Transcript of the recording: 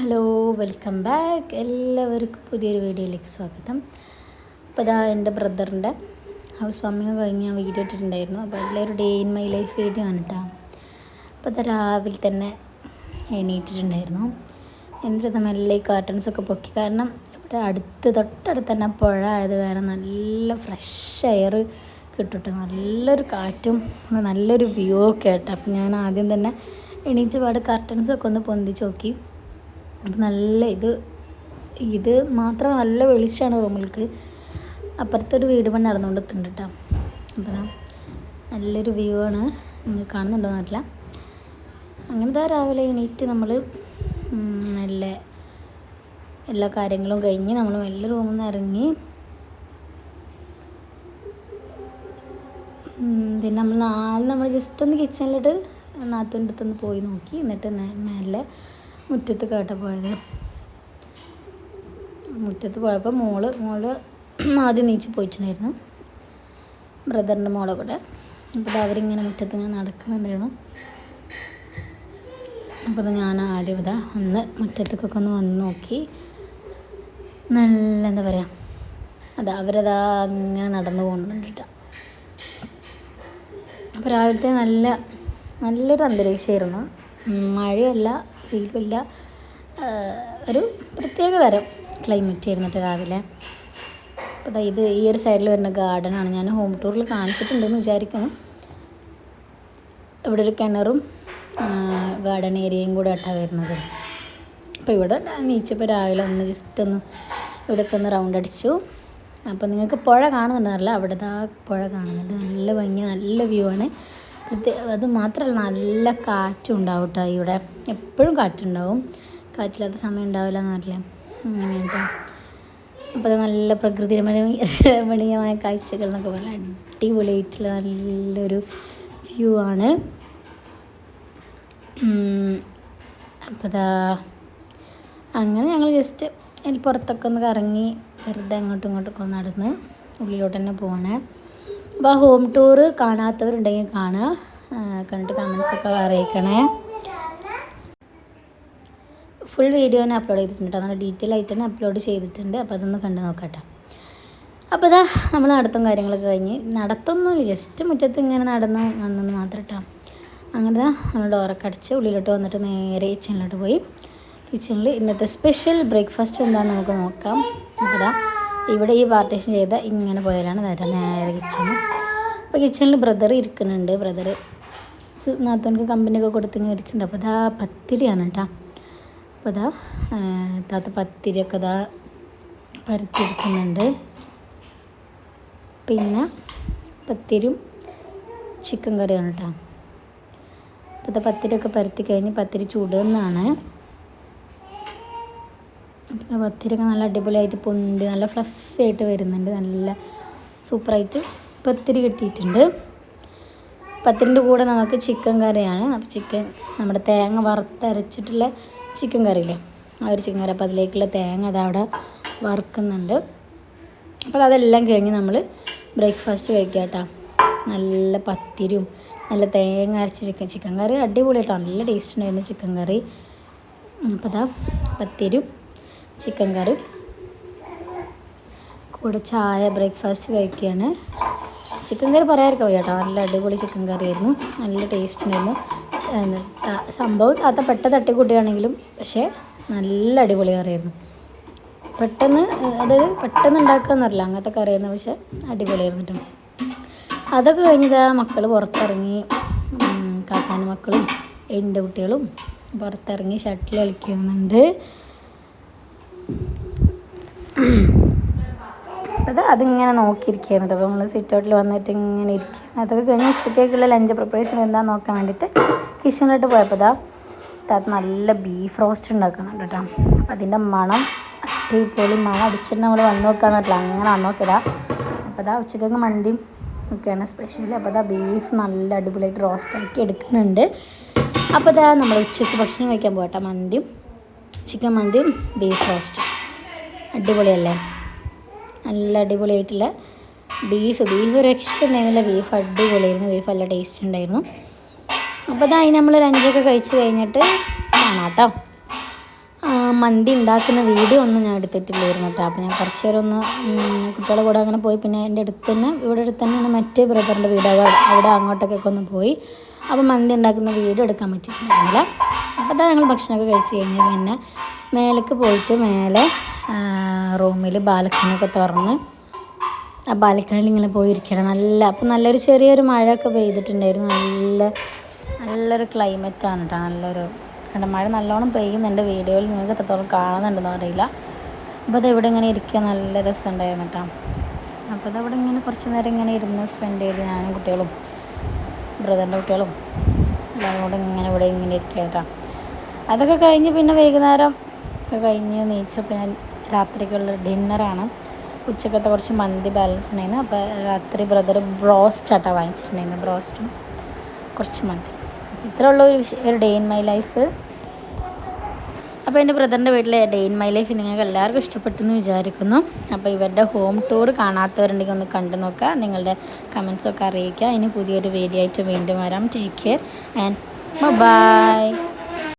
Hello welcome back. എല്ലാവർക്കും പുതിയൊരു വീഡിയോയിലേക്ക് സ്വാഗതം. അപ്പോൾ ഇതാ എന്റെ ബ്രദറിന്റെ ഹൗസ് വാമിങ് കഴിഞ്ഞ് ഞാൻ വീഡിയോ ഇട്ടിട്ടുണ്ടായിരുന്നു. അപ്പോൾ അതിലൊരു day in my life video ആണ് കേട്ടോ അപ്പോൾ അത് രാവിലെ തന്നെ എണീറ്റിട്ടുണ്ടായിരുന്നു. എന്നിട്ട് മെല്ലെ ഈ കാർട്ടൺസൊക്കെ പൊക്കി. കാരണം ഇവിടെ അടുത്ത് തൊട്ടടുത്ത് തന്നെ പുഴ ആയത് കാരണം നല്ല ഫ്രഷ് എയർ കിട്ടും നല്ലൊരു കാറ്റും നല്ലൊരു വ്യൂ ഒക്കെ ആയിട്ട്. അപ്പം ഞാൻ ആദ്യം തന്നെ എണീറ്റ് പാട് കർട്ടൻസൊക്കെ ഒന്ന് പൊന്തിച്ച് നോക്കി. അപ്പം നല്ല ഇത് ഇത് മാത്രം നല്ല വെളിച്ചമാണ് റൂമിലേക്ക് അപ്പുറത്തൊരു വീട് പണി നടന്നുകൊണ്ടിട്ടുണ്ട് കേട്ടോ. അപ്പം നല്ലൊരു വ്യൂ ആണ്. നിങ്ങൾ കാണുന്നുണ്ടോ എന്നറിയില്ല അങ്ങനത്തെ രാവിലെ എണീറ്റ് നമ്മൾ നല്ല എല്ലാ കാര്യങ്ങളും കഴിഞ്ഞ് നമ്മൾ മെല്ലെ റൂമിൽ നിന്ന് ഇറങ്ങി പിന്നെ നമ്മൾ നാല് നമ്മൾ ജസ്റ്റ് ഒന്ന് കിച്ചണിലിട്ട് നാത്തിന്റെ അടുത്തൊന്ന് പോയി നോക്കി. എന്നിട്ട് നേ- മേലെ മുറ്റത്ത് കേട്ട പോയത്. മുറ്റത്ത് പോയപ്പോൾ മോൾ മോൾ ആദ്യം നീച്ച് പോയിട്ടുണ്ടായിരുന്നു. ബ്രദറിന്റെ മോളെ കൂടെ. അപ്പോൾ അവരിങ്ങനെ മുറ്റത്ത് ഇങ്ങനെ നടക്കുന്നുണ്ടായിരുന്നു. അപ്പോൾ ഞാൻ ആദ്യം ഇതാ ഒന്ന് മുറ്റത്തേക്കൊക്കെ ഒന്ന് വന്ന് നോക്കി. നല്ല എന്താ പറയുക അതാ അവരതാ അങ്ങനെ നടന്നു പോകുന്നുണ്ടിട്ട അപ്പോൾ രാവിലത്തെ നല്ല നല്ലൊരു അന്തരീക്ഷമായിരുന്നു. മഴയല്ല വെയിലുമില്ല. ഒരു പ്രത്യേക തരം ക്ലൈമറ്റ് ആയിരുന്നു കേട്ടോ രാവിലെ. അപ്പോൾ ദാ ഇത് ഈ ഒരു സൈഡിൽ വരുന്ന ഗാർഡനാണ് ഞാൻ ഹോം ടൂറിൽ കാണിച്ചിട്ടുണ്ടെന്ന് വിചാരിക്കുന്നു. ഇവിടെ ഒരു കിണറും ഗാർഡൻ ഏരിയയും കൂടെ ആയിട്ടാണ് വരുന്നത്. അപ്പോൾ ഇവിടെ നീച്ചപ്പോൾ രാവിലെ ഒന്ന് ജസ്റ്റ് ഒന്ന് ഇവിടെയൊക്കെ ഒന്ന് റൗണ്ട് അടിച്ചു. അപ്പോൾ നിങ്ങൾക്ക് പുഴ കാണുന്നുണ്ടല്ല അവിടെ ദാ പുഴ കാണുന്നുണ്ട്. നല്ല ഭംഗി നല്ല വ്യൂ ആണ്. പ്രത്യേ അത് മാത്രമല്ല നല്ല കാറ്റും ഉണ്ടാവും കേട്ടോ ഇവിടെ. എപ്പോഴും കാറ്റുണ്ടാവും. കാറ്റില്ലാത്ത സമയം ഉണ്ടാവില്ല എന്ന് പറഞ്ഞില്ലേ അങ്ങനെ കേട്ടോ അപ്പോൾ നല്ല പ്രകൃതി രമണീയ രമണീയമായ കാഴ്ചകൾ എന്നൊക്കെ പറഞ്ഞാൽ അടിപൊളിയായിട്ടുള്ള നല്ലൊരു വ്യൂ ആണ്. അപ്പോൾ ഇതാ അങ്ങനെ ഞങ്ങൾ ജസ്റ്റ് അതിൽ പുറത്തൊക്കെ ഒന്ന് കറങ്ങി വെറുതെ അങ്ങോട്ടും ഇങ്ങോട്ടൊക്കെ ഒന്ന് നടന്ന് ഉള്ളിലോട്ട് തന്നെ പോവാണ്. അപ്പോൾ ഹോം ടൂറ് കാണാത്തവരുണ്ടെങ്കിൽ കാണുക. കണ്ടിട്ട് കമൻസൊക്കെ അറിയിക്കണേ. ഫുൾ വീഡിയോ തന്നെ അപ്ലോഡ് ചെയ്തിട്ടുണ്ട് നല്ല ഡീറ്റെയിൽ ആയിട്ട് തന്നെ അപ്ലോഡ് ചെയ്തിട്ടുണ്ട്. അപ്പോൾ അതൊന്ന് കണ്ടു നോക്കട്ടെ. അപ്പോൾ ഇതാ നമ്മൾ നടത്തും കാര്യങ്ങളൊക്കെ കഴിഞ്ഞ്. നടത്തൊന്നുമില്ല. ജസ്റ്റ് മുറ്റത്ത് ഇങ്ങനെ നടന്നു വന്നെന്ന് മാത്രം കേട്ടോ. അങ്ങനെ നമ്മൾ ഡോറൊക്കെ അടിച്ച് ഉള്ളിലോട്ട് വന്നിട്ട് നേരെ കിച്ചണിലോട്ട് പോയി. കിച്ചണിൽ ഇന്നത്തെ സ്പെഷ്യൽ ബ്രേക്ക്ഫാസ്റ്റ് എന്താണെന്ന് നമുക്ക് നോക്കാം. ദാ ഇവിടെ ഈ പാർട്ടീഷൻ ചെയ്ത ഇങ്ങനെ പോയാലാണ് നേരെ നേരെ കിച്ചണ് അപ്പോൾ കിച്ചണിൽ ബ്രദർ ഇരിക്കുന്നുണ്ട്. ബ്രദർ നാത്തോనికి കമ്പനിയൊക്കെ കൊടുത്ത് ഇങ്ങനെ ഇരിക്കുന്നുണ്ട്. അപ്പോൾ ഇതാ പത്തിരിയാണ് കേട്ടോ അപ്പോൾ ഇതാ താത്ത പത്തിരിയൊക്കെ ഇതാ പരത്തിരിക്കുന്നുണ്ട് പിന്നെ പത്തിരിയും ചിക്കൻ കറിയാണ് കേട്ടോ ഇപ്പോഴത്തെ പത്തിരിയൊക്കെ പരത്തി കഴിഞ്ഞ് പത്തിരി ചൂടുന്നതാണ്. പത്തിരിയൊക്കെ നല്ല അടിപൊളിയായിട്ട് പൊന്തി നല്ല ഫ്ലഫി ആയിട്ട് വരുന്നുണ്ട്. നല്ല സൂപ്പറായിട്ട് പത്തിരി കിട്ടിയിട്ടുണ്ട്. പത്തിരിന്റെ കൂടെ നമുക്ക് ചിക്കൻ കറിയാണ്. അപ്പോൾ ചിക്കൻ നമ്മുടെ തേങ്ങ വറുത്തരച്ചിട്ടുള്ള ചിക്കൻ കറിയില്ലേ? ആ ഒരു ചിക്കൻ കറി. അപ്പോൾ അതിലേക്കുള്ള തേങ്ങ അതവിടെ വറുക്കുന്നുണ്ട്. അപ്പോൾ അതെല്ലാം കഴിഞ്ഞ് നമ്മൾ ബ്രേക്ക്ഫാസ്റ്റ് കഴിക്കുക കേട്ടോ. നല്ല പത്തിരിയും നല്ല തേങ്ങ അരച്ച ചിക്കൻ ചിക്കൻ കറി അടിപൊളിയായിട്ടോ നല്ല ടേസ്റ്റ് ഉണ്ടായിരുന്നു ചിക്കൻ കറി. അപ്പോൾ അതാ പത്തിരിയും ചിക്കൻ കറി. കൂടെ ചായ ബ്രേക്ക്ഫാസ്റ്റ് കഴിക്കുകയാണ് ചിക്കൻ കറി പറയാതിരിക്കാൻ വയ്യ കേട്ടോ. നല്ല അടിപൊളി ചിക്കൻ കറി ആയിരുന്നു നല്ല ടേസ്റ്റ് ഉണ്ടായിരുന്നു. ഏഹ് ത- സംഭവം താത്ത പെട്ട തട്ടിക്കൂട്ടിയാണെങ്കിലും പക്ഷേ നല്ല അടിപൊളി കറിയായിരുന്നു. പെട്ടെന്ന് അതായത് പെട്ടെന്ന് ഉണ്ടാക്കാന്നറിയില്ല അങ്ങനത്തെ കറിയായിരുന്നു. പക്ഷേ അടിപൊളി ആയിരുന്നു അതൊക്കെ ആ മക്കൾ പുറത്തിറങ്ങി ഉം, കാക്കാന്റെ മക്കളും എന്റെ കുട്ടികളും പുറത്തിറങ്ങി ഷട്ടിൽ കളിക്കുന്നുണ്ട്. അത് അതിങ്ങനെ നോക്കിയിരിക്കുന്നത് അപ്പോൾ നമ്മൾ സിറ്റ് ഔട്ടിൽ വന്നിട്ട് ഇങ്ങനെ ഇരിക്കുക അതൊക്കെ കഴിഞ്ഞ് ഉച്ചക്കേക്കുള്ള ലഞ്ച് പ്രിപ്പറേഷൻ എന്താണെന്ന് നോക്കാൻ വേണ്ടിയിട്ട് കിച്ചണിലോട്ട് പോയപ്പോൾ ഇതാ താത്ത നല്ല ബീഫ് റോസ്റ്റ് ഉണ്ടാക്കുന്നുണ്ട് കേട്ടോ. അപ്പം അതിന്റെ മണം അടിപൊളി മണം അടിച്ചിട്ട് നമ്മൾ വന്ന് നോക്കാന്ന് പറഞ്ഞാൽ അങ്ങനെ വന്ന് നോക്കിയതാ. അപ്പോൾ ഇതാ ഉച്ചക്കേക്ക് മന്തിയും ഒക്കെയാണ് സ്പെഷ്യൽ അപ്പോൾ ഇതാ ബീഫ് നല്ല അടിപൊളിയായിട്ട് റോസ്റ്റ് ആക്കി എടുക്കുന്നുണ്ട്. അപ്പോൾ ഇതാ നമ്മൾ ഉച്ചയ്ക്ക് ഭക്ഷണം കഴിക്കാൻ പോകട്ടെ. മന്തിയും ചിക്കൻ മന്തിയും ബീഫ് റോസ്റ്റും അടിപൊളിയല്ലേ? നല്ല അടിപൊളിയായിട്ടുള്ള ബീഫ് ബീഫ് രക്ഷ ഉണ്ടായിരുന്നില്ല ബീഫ് അടിപൊളിയായിരുന്നു. ബീഫ് നല്ല ടേസ്റ്റ് ഉണ്ടായിരുന്നു. അപ്പോൾ അതായി നമ്മൾ ലഞ്ചൊക്കെ കഴിച്ച് കഴിഞ്ഞിട്ട് കാണാം കേട്ടോ. മന്തി ഉണ്ടാക്കുന്ന വീഡിയോ ഒന്നും ഞാൻ എടുത്തിട്ടില്ലായിരുന്നു കേട്ടോ. അപ്പോൾ ഞാൻ കുറച്ച് നേരം ഒന്ന് കുട്ടികളുടെ കൂടെ അങ്ങനെ പോയി. പിന്നെ എന്റെ അടുത്ത് തന്നെ ഇവിടെ അടുത്ത് തന്നെയാണ് മറ്റേ ബ്രദറിന്റെ വീട്. അവിടെ അവിടെ അങ്ങോട്ടൊക്കെ ഒന്ന് പോയി. അപ്പോൾ മന്തി ഉണ്ടാക്കുന്ന വീഡിയോ എടുക്കാൻ പറ്റിയിട്ടുണ്ടായിരുന്നില്ല. അപ്പോൾ അതാ ഞങ്ങൾ ഭക്ഷണമൊക്കെ കഴിച്ച് കഴിഞ്ഞ് പിന്നെ മേലേക്ക് പോയിട്ട് മേലെ റൂമിൽ ബാലക്കണിയൊക്കെ തുറന്ന്. ആ ബാലക്കണിയിൽ ഇങ്ങനെ പോയിരിക്കണം നല്ല അപ്പം നല്ലൊരു ചെറിയൊരു മഴയൊക്കെ പെയ്തിട്ടുണ്ടായിരുന്നു. നല്ല നല്ലൊരു ക്ലൈമറ്റാണ് കേട്ടോ നല്ലൊരു കണ്ട മഴ നല്ലോണം പെയ്യുന്നുണ്ട്. വീഡിയോയിൽ നിങ്ങൾക്ക് എത്രത്തോളം കാണുന്നുണ്ടെന്ന് അറിയില്ല. അപ്പോൾ അത് ഇവിടെ ഇങ്ങനെ ഇരിക്കുക നല്ല രസമുണ്ടായിരുന്നു കേട്ടോ അപ്പോൾ അതവിടെ ഇങ്ങനെ കുറച്ച് നേരം ഇങ്ങനെ ഇരുന്ന് സ്പെൻഡ് ചെയ്ത് ഞാനും കുട്ടികളും ബ്രദറിന്റെ കുട്ടികളും എല്ലാവരും കൂടെ ഇങ്ങനെ ഇവിടെ ഇങ്ങനെ ഇരിക്കുക കേട്ടോ അതൊക്കെ കഴിഞ്ഞ് പിന്നെ വൈകുന്നേരം ഒക്കെ കഴിഞ്ഞ് നീച്ച് പിന്നെ രാത്രിക്കുള്ള ഡിന്നറാണ്. ഉച്ചക്കത്തെ കുറച്ച് മന്തി ബാലൻസ് ഉണ്ടായിരുന്നു. അപ്പോൾ രാത്രി ബ്രദർ ബ്രോസ്റ്റ് ആട്ടാ വാങ്ങിച്ചിട്ടുണ്ടായിരുന്നു ബ്രോസ്റ്റും കുറച്ച് മന്തി. ഇത്രയുള്ള ഒരു വിഷ ഒരു ഡേ ഇൻ മൈ ലൈഫ് അപ്പോൾ എന്റെ ബ്രദറിന്റെ വീട്ടിലെ ഡേ ഇൻ മൈ ലൈഫ് നിങ്ങൾക്ക് എല്ലാവർക്കും ഇഷ്ടപ്പെട്ടെന്ന് വിചാരിക്കുന്നു. അപ്പോൾ ഇവരുടെ ഹോം ടൂർ കാണാത്തവരുണ്ടെങ്കിൽ ഒന്ന് കണ്ടു നോക്കുക. നിങ്ങളുടെ കമൻസൊക്കെ അറിയിക്കുക. ഇനി പുതിയൊരു വീഡിയോ ആയിട്ട് വീണ്ടും വരാം. Take care and by